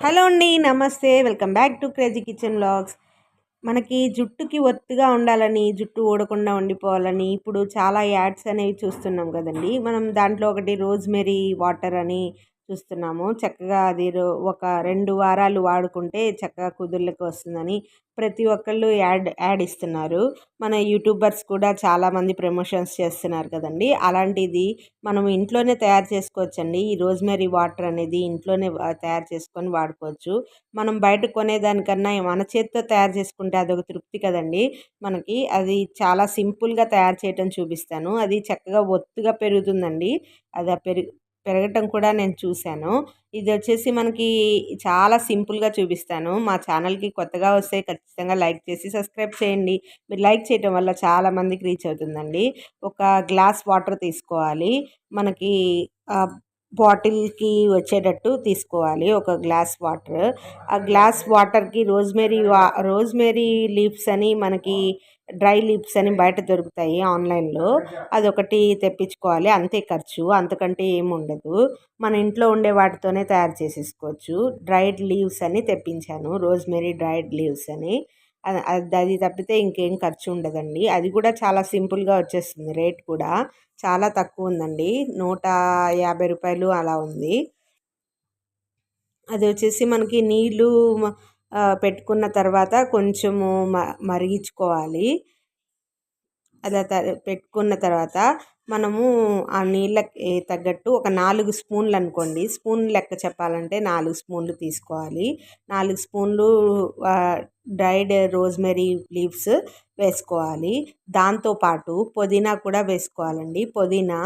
Hello అండి నమస్తే. Welcome back to crazy kitchen blogs మనకి జుట్టుకి ఒత్తుగా ఉండాలని జుట్టు ఊడకుండా ఉండిపోవాలని ఇప్పుడు చాలా యాడ్స్ అనేవి చూస్తున్నాం కదండి. మనం దాంట్లో ఒకటి రోజ్మెరీ వాటర్ అని చూస్తున్నాము. చక్కగా అది ఒక రెండు వారాలు వాడుకుంటే చక్కగా కుదుర్లకు వస్తుందని ప్రతి ఒక్కళ్ళు యాడ్ యాడ్ ఇస్తున్నారు. మన యూట్యూబర్స్ కూడా చాలామంది ప్రమోషన్స్ చేస్తున్నారు కదండి. అలాంటిది మనం ఇంట్లోనే తయారు చేసుకోవచ్చండి. ఈ రోజ్మెరీ వాటర్ అనేది ఇంట్లోనే తయారు చేసుకొని వాడుకోవచ్చు. మనం బయట కొనేదానికన్నా మన చేతితో తయారు చేసుకుంటే అదొక తృప్తి కదండి. మనకి అది చాలా సింపుల్గా తయారు చేయటం చూపిస్తాను. అది చక్కగా ఒత్తుగా పెరుగుతుందండి. అది పెరుగు పెరగటం కూడా నేను చూశాను. ఇది వచ్చేసి మనకి చాలా సింపుల్గా చూపిస్తాను. మా ఛానల్కి కొత్తగా వస్తే ఖచ్చితంగా లైక్ చేసి సబ్స్క్రైబ్ చేయండి. మీరు లైక్ చేయడం వల్ల చాలా మందికి రీచ్ అవుతుందండి. ఒక గ్లాస్ వాటర్ తీసుకోవాలి. మనకి బాటిల్కి వచ్చేటట్టు తీసుకోవాలి. ఒక గ్లాస్ వాటర్. ఆ గ్లాస్ వాటర్కి రోజ్మెరీ వా రోజ్మెరీ లీవ్స్ అని మనకి డ్రై లీవ్స్ అని బయట దొరుకుతాయి ఆన్లైన్లో. అదొకటి తెప్పించుకోవాలి. అంతే ఖర్చు. అంతకంటే ఏమి ఉండదు. మన ఇంట్లో ఉండే వాటితోనే తయారు చేసేసుకోవచ్చు. డ్రైడ్ లీవ్స్ అని తెప్పించాను. రోజ్మెరీ డ్రైడ్ లీవ్స్ అని. అది తప్పితే ఇంకేం ఖర్చు ఉండదండి అది కూడా చాలా సింపుల్గా వచ్చేస్తుంది రేట్ కూడా. చాలా తక్కువ ఉందండి నూట యాభై రూపాయలు అలా ఉంది. అది వచ్చేసి మనకి నీళ్ళు పెట్టుకున్న తర్వాత కొంచెము మ మరిగించుకోవాలి. అలా పెట్టుకున్న తర్వాత మనము ఆ నీళ్ళకి తగ్గట్టు ఒక నాలుగు స్పూన్లు అనుకోండి. స్పూన్ లెక్క చెప్పాలంటే నాలుగు స్పూన్లు తీసుకోవాలి. నాలుగు స్పూన్లు డ్రైడ్ రోజ్మెరీ లీవ్స్ వేసుకోవాలి. దాంతోపాటు పుదీనా కూడా వేసుకోవాలండి. పుదీనా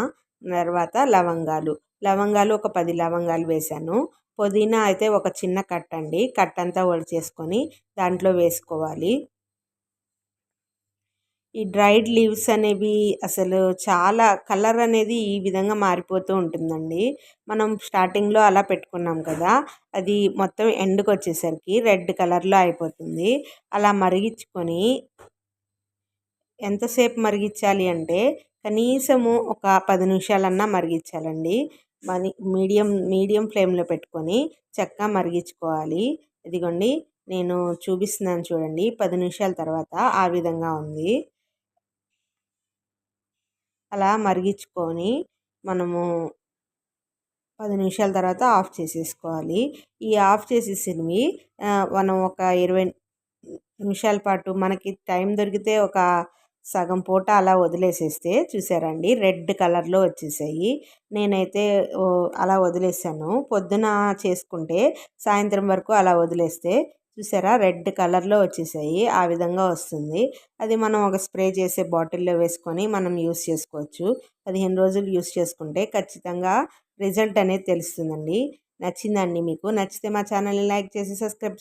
తర్వాత లవంగాలు. లవంగాలు ఒక పది లవంగాలు వేసాను. పుదీనా అయితే ఒక చిన్న కట్ట అండి కట్ అంతా చేసుకొని దాంట్లో వేసుకోవాలి. ఈ డ్రైడ్ లీవ్స్ అనేవి అసలు చాలా కలర్ అనేది ఈ విధంగా మారిపోతూ ఉంటుందండి. మనం స్టార్టింగ్లో అలా పెట్టుకున్నాం కదా అది మొత్తం ఎండ్కి వచ్చేసరికి రెడ్ కలర్లో అయిపోతుంది. అలా మరిగించుకొని ఎంతసేపు మరిగించాలి అంటే కనీసము ఒక పది నిమిషాలన్నా మరిగించాలండి. మరి మీడియం మీడియం ఫ్లేమ్లో పెట్టుకొని చక్కగా మరిగించుకోవాలి. ఇదిగోండి నేను చూపిస్తున్నాను చూడండి పది నిమిషాల తర్వాత ఆ విధంగా ఉంది. అలా మరిగించుకొని మనము పది నిమిషాల తర్వాత ఆఫ్ చేసేసుకోవాలి. ఈ ఆఫ్ చేసేసినవి మనం ఒక ఇరవై నిమిషాల పాటు మనకి టైం దొరికితే ఒక సగం పూట అలా వదిలేసేస్తే చూసారండి రెడ్ కలర్లో వచ్చేసాయి. నేనైతే అలా వదిలేసాను. పొద్దున చేసుకుంటే సాయంత్రం వరకు అలా వదిలేస్తే చూసారా? రెడ్ కలర్లో వచ్చేసాయి. ఆ విధంగా వస్తుంది. అది మనం ఒక స్ప్రే చేసే బాటిల్లో వేసుకొని మనం యూస్ చేసుకోవచ్చు. పదిహేను రోజులు యూస్ చేసుకుంటే ఖచ్చితంగా రిజల్ట్ అనేది తెలుస్తుందండి. నచ్చిందండి మీకు. నచ్చితే మా ఛానల్ని లైక్ చేసి సబ్స్క్రైబ్ చేయండి.